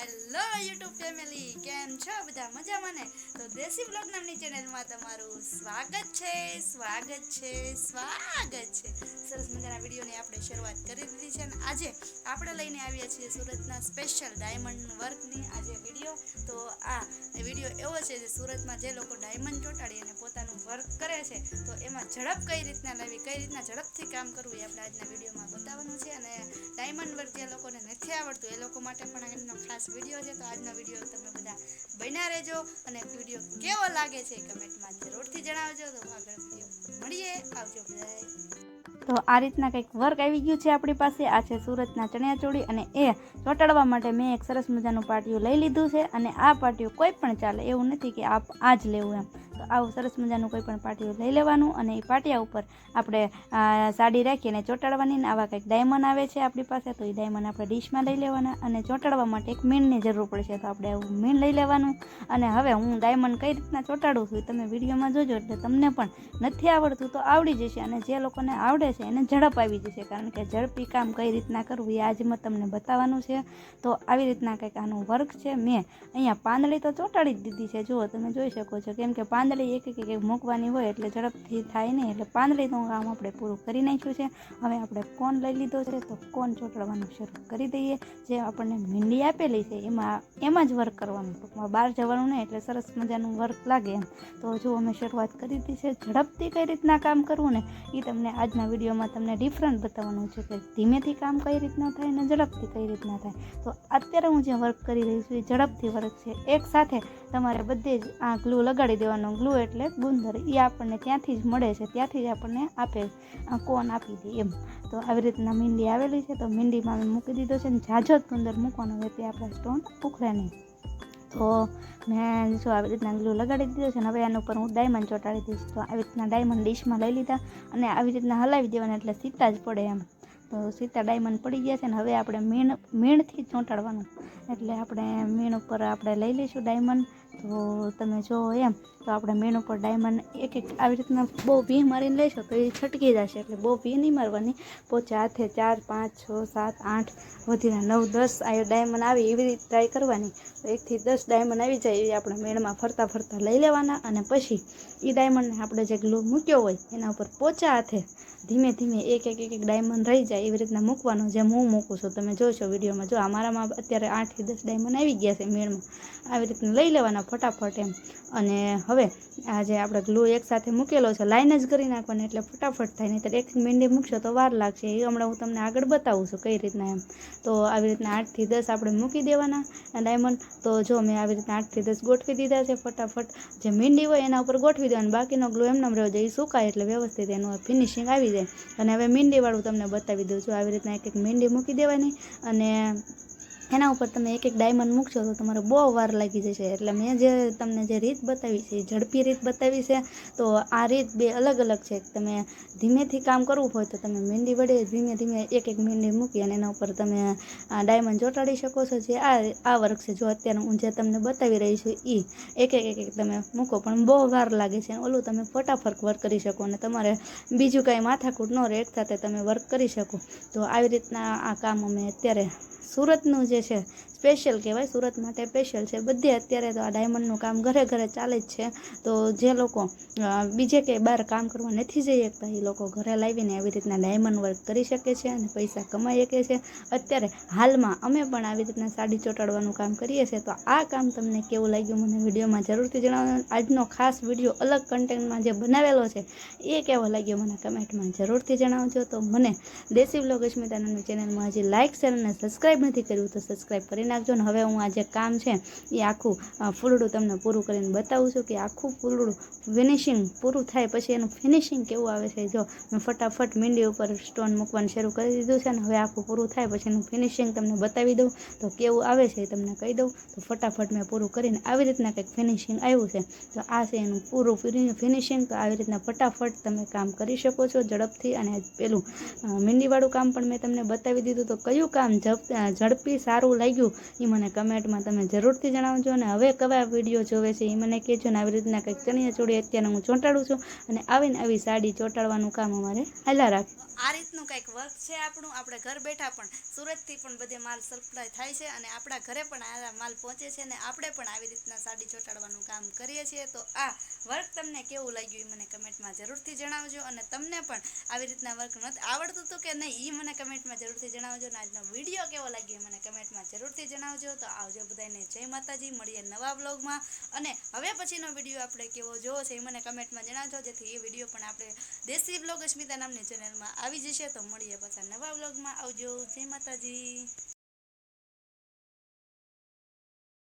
Hello YouTube family કેમ છો? બધા મજામાં ને? તો દેશી બ્લોગ નામની ચેનલમાં તમારું સ્વાગત છે સ્વાગત છે સ્વાગત છે. સરસ મજાના વિડીયોની આપણે શરૂઆત કરી દીધી છે અને આજે આપણે લઈને આવ્યા છીએ સુરતના સ્પેશિયલ ડાયમંડ વર્કની આજે વીડિયો તો આ વીડિયો એવો છે જે સુરતમાં જે લોકો ડાયમંડ ચોંટાડી અને વર્ક કરે છે, તો એમાં ઝડપ કઈ રીતના લાવી કઈ રીતના ઝડપથી કામ કરવું એ આપણે આજના વિડીયોમાં બતાવવાનું છે. અને ડાયમંડ વર્ક જે લોકોને નથી આવડતું, એ લોકો માટે પણ આજનો ખાસ વીડિયો છે. તો આજનો વીડિયો તમે બધા બન્યા રહેજો અને વીડિયો કેવો લાગે છે કમેન્ટમાં જરૂરથી જણાવજો. તો આગળ મળીએ, આવજો બધા. તો આ રીતના કંઈક વર્ક આવી ગયું છે આપણી પાસે. આ છે સુરતના ચણિયાચોળી અને એ ચોંટાડવા માટે મેં એક સરસ મજાનું પાટિયું લઈ લીધું છે. અને આ પાટિયું કોઈ પણ ચાલે એવું નથી કે આપ આ જ લેવું એમ. આવું સરસ મજાનું કોઈ પણ પાટિયું લઈ લેવાનું અને એ પાટિયા ઉપર આપણે સાડી રાખી અને ચોંટાડવાની આવા કંઈક ડાયમંડ આવે છે આપણી પાસે, તો એ ડાયમંડ આપણે ડીશમાં લઈ લેવાના અને ચોંટાડવા માટે એક મીણની જરૂર પડશે. તો આપણે આવું મીણ લઈ લેવાનું અને હવે હું ડાયમંડ કઈ રીતના ચોંટાડું છું તમે વિડીયોમાં જોજો એટલે તમને પણ નથી આવડતું, તો આવડી જશે અને જે લોકોને આવડે છે એને ઝડપ આવી જશે. કારણ કે ઝડપી કામ કઈ રીતના કરવું એ આજે મેં તમને બતાવવાનું છે. તો આવી રીતના કંઈક આનું વર્ક છે. મેં અહીંયા પાંદડી તો ચોંટાડી જ દીધી છે. જુઓ, તમે જોઈ શકો છો. કેમ કે પાંદડી એક એક એક મૂકવાની હોય એટલે ઝડપથી થાય નહીં, એટલે પાંદડીનું કામ આપણે પૂરું કરી નાખ્યું છે. હવે આપણે કોન લઈ લીધો છે, તો કોન ચોંટડવાનું શરૂ કરી દઈએ. જે આપણને મીંડી આપેલી છે, એમાં એમાં જ વર્ક કરવાનું. ટૂંકમાં બહાર જવાનું નહીં, એટલે સરસ મજાનું વર્ક લાગે એમ. તો જો અમે શરૂઆત કરી દીધી છે, ઝડપથી કઈ રીતના કામ કરવું ને એ તમને આજના વિડીયોમાં તમને ડિફરન્ટ બતાવવાનું છે કે ધીમેથી કામ કઈ રીતના થાય ને ઝડપથી કઈ રીતના થાય. તો અત્યારે હું જે વર્ક કરી રહી છું, એ ઝડપથી વર્ક છે. એક સાથે તમારે બધે જ આ ગ્લુ લગાડી દેવાનો. ગ્લુ એટલે ગુંદર. એ આપણને ત્યાંથી જ મળે છે. ત્યાંથી જ આપણને આપે આ કોન આપી દે એમ. તો આવી રીતના મીંડી આવેલી છે. તો મીંડીમાં મેં મૂકી દીધો છે ને ઝાઝો જ ગુંદર મૂકવાનો. હોય તે આપણા સ્ટોન ઉખડે નહીં. તો મેં જો આવી રીતના ગ્લુ લગાડી દીધો છે ને, હવે આના ઉપર હું ડાયમંડ ચોંટાડી દઈશ. તો આવી રીતના ડાયમંડ ડીશમાં લઈ લીધા અને આવી રીતના હલાવી દેવાના એટલે સીતા જ પડે એમ. તો સીતા ડાયમંડ પડી ગયા છે ને હવે આપણે મીણ, મીણથી ચોંટાડવાનું. એટલે આપણે મીણ ઉપર આપણે લઈ લઈશું ડાયમંડ તો તમે જો એમ, તો આપણે મેન ઉપર ડાયમંડ એક એક આવી રીતના બહુ ભી મારીને લેશો તો એ છટકી જશે, એટલે બહુ ભી નહીં મારવાની. પોચા હાથે ચાર, પાંચ, છ, સાત, આઠ, વધીને નવ, દસ, આ ડાયમંડ આવે એવી રીતે ટ્રાય કરવાની. તો એકથી દસ ડાયમંડ આવી જાય એ આપણે મેળમાં ફરતા ફરતા લઈ લેવાના અને પછી એ ડાયમંડને આપણે જે ગ્લુ મૂક્યો હોય એના ઉપર પોચા હાથે ધીમે ધીમે એક એક એક એક ડાયમંડ રહી જાય એવી રીતના મૂકવાનું જેમ હું મૂકું છું. તમે જોશો વિડીયોમાં જો અમારામાં અત્યારે આઠથી દસ ડાયમંડ આવી ગયા છે મેળમાં આવી રીતના લઈ લેવાના ફટાફટ એમ. અને હવે આ જે આપણે ગ્લુ એકસાથે મૂકેલો છે લાઈન જ કરી નાખવાની એટલે ફટાફટ થાય નહીં એક મીંડી મૂકશો તો વાર લાગશે. એ હમણાં હું તમને આગળ બતાવું છું કઈ રીતના એમ. તો આવી રીતના આઠથી દસ આપણે મૂકી દેવાના ડાયમંડ તો જો મેં આવી રીતના આઠથી દસ ગોઠવી દીધા છે ફટાફટ. જે મીંડી હોય એના ઉપર ગોઠવી દેવાનું. બાકીનો ગ્લુ એમને રહ્યો જાય એ સુકાય એટલે વ્યવસ્થિત એનું ફિનિશિંગ આવી જાય. અને હવે મીંડીવાળું તમને બતાવી દઉં છું. આવી રીતના એક એક મીંડી મૂકી દેવાની. અને એના ઉપર તમે એક એક ડાયમંડ મૂકશો તો તમારે બહુ વાર લાગી જશે. એટલે મેં જે તમને જે રીત બતાવી છે, એ ઝડપી રીત બતાવી છે, તો આ રીત બે અલગ અલગ છે. તમે ધીમેથી કામ કરવું હોય તો તમે મહેંદી વડે ધીમે ધીમે એક એક મહેંદી મૂકી અને એના ઉપર તમે ડાયમંડ ચોંટાડી શકો છો. જે આ આ વર્ક છે, જો અત્યારે હું જે તમને બતાવી રહી છું એ એક એક એક તમે મૂકો. પણ બહુ વાર લાગે છે. ઓલું તમે ફટાફટ વર્ક કરી શકો અને તમારે બીજું કાંઈ માથાકૂટ ન રહે. એક સાથે તમે વર્ક કરી શકો. તો આવી રીતના આ કામ અમે અત્યારે સુરતનું જે છે સ્પેશિયલ કહેવાય, સુરત માટે સ્પેશિયલ છે. બધે અત્યારે તો આ ડાયમંડનું કામ ઘરે ઘરે ચાલે જ છે. તો જે લોકો બીજે કે બહાર કામ કરવા નથી જઈ શકતા, એ લોકો ઘરે લાવીને આવી રીતના ડાયમંડ વર્ક કરી શકે છે અને પૈસા કમાઈ શકે છે. અત્યારે હાલમાં અમે પણ આવી રીતના સાડી ચોંટાડવાનું કામ કરીએ છીએ. તો આ કામ તમને કેવું લાગ્યું મને વિડીયોમાં જરૂરથી જણાવવાનું આજનો ખાસ વીડિયો અલગ કન્ટેન્ટમાં જે બનાવેલો છે, એ કેવો લાગ્યો મને કમેન્ટમાં જરૂરથી જણાવજો. તો મને દેશી વ્લોગ અસ્મિતાનંદ ચેનલમાં હજી લાઇક શેર અને સબસ્ક્રાઈબ નથી કર્યું, તો સબસ્ક્રાઈબ કરી નાખજો ને હવે હું આ જે કામ છે એ આખું ફૂલડું તમને પૂરું કરીને બતાવું છું કે આખું ફૂલડું ફિનિશિંગ પૂરું થાય પછી એનું ફિનિશિંગ કેવું આવે છે. જો મેં ફટાફટ મીંડી ઉપર સ્ટોન મૂકવાનું શરૂ કરી દીધું છે ને હવે આખું પૂરું થાય પછી એનું ફિનિશિંગ તમને બતાવી દઉં. તો કેવું આવે છે એ તમને કહી દઉં. તો ફટાફટ મેં પૂરું કરીને આવી રીતના કંઈક ફિનિશિંગ આવ્યું છે. તો આ છે એનું પૂરું ફિનિશિંગ તો આવી રીતના ફટાફટ તમે કામ કરી શકો છો ઝડપથી અને પેલું મીંડીવાળું કામ પણ મેં તમને બતાવી દીધું. તો કયું કામ ઝડપી સારું લાગ્યું? એ મને કમેન્ટમાં તમે જરૂરથી જણાવજો અને હવે કયા વીડિયો જોવે છે એ મને કહેજો ને આવી રીતના કંઈક ચણિયા ચોળી અત્યારે હું ચોંટાડું છું અને આવીને આવી સાડી ચોંટાડવાનું કામ અમારે હાલા રાખ. આ રીતનું કંઈક વર્ક છે આપણું? આપણે ઘર બેઠા પણ સુરતથી પણ બધે માલ સપ્લાય થાય છે અને આપણા ઘરે પણ આ માલ પહોંચે છે અને આપણે પણ આવી રીતના સાડી ચોંટાડવાનું કામ કરીએ છીએ. તો આ વર્ક તમને કેવું લાગ્યું એ મને કમેન્ટમાં જરૂરથી જણાવજો અને તમને પણ આવી રીતના વર્ક નથી આવડતું હતું કે નહીં એ મને કમેન્ટમાં જરૂરથી જણાવજો અને આજનો વીડિયો કેવો લાગ્યો એ મને કમેન્ટમાં જરૂરથી જણાવજો. તો આવજો બધાને જય માતાજી, મળીએ નવા બ્લોગમાં અને હવે પછીનો વીડિયો આપણે કેવો જોવો છે એ મને કમેન્ટમાં જણાવજો. જેથી એ વીડિયો પણ આપણે દેશી બ્લોગ અસ્મિતા નામની ચેનલમાં આવી જશે. તો મળીએ પાછા નવા બ્લોગમાં આવજો. જય માતાજી.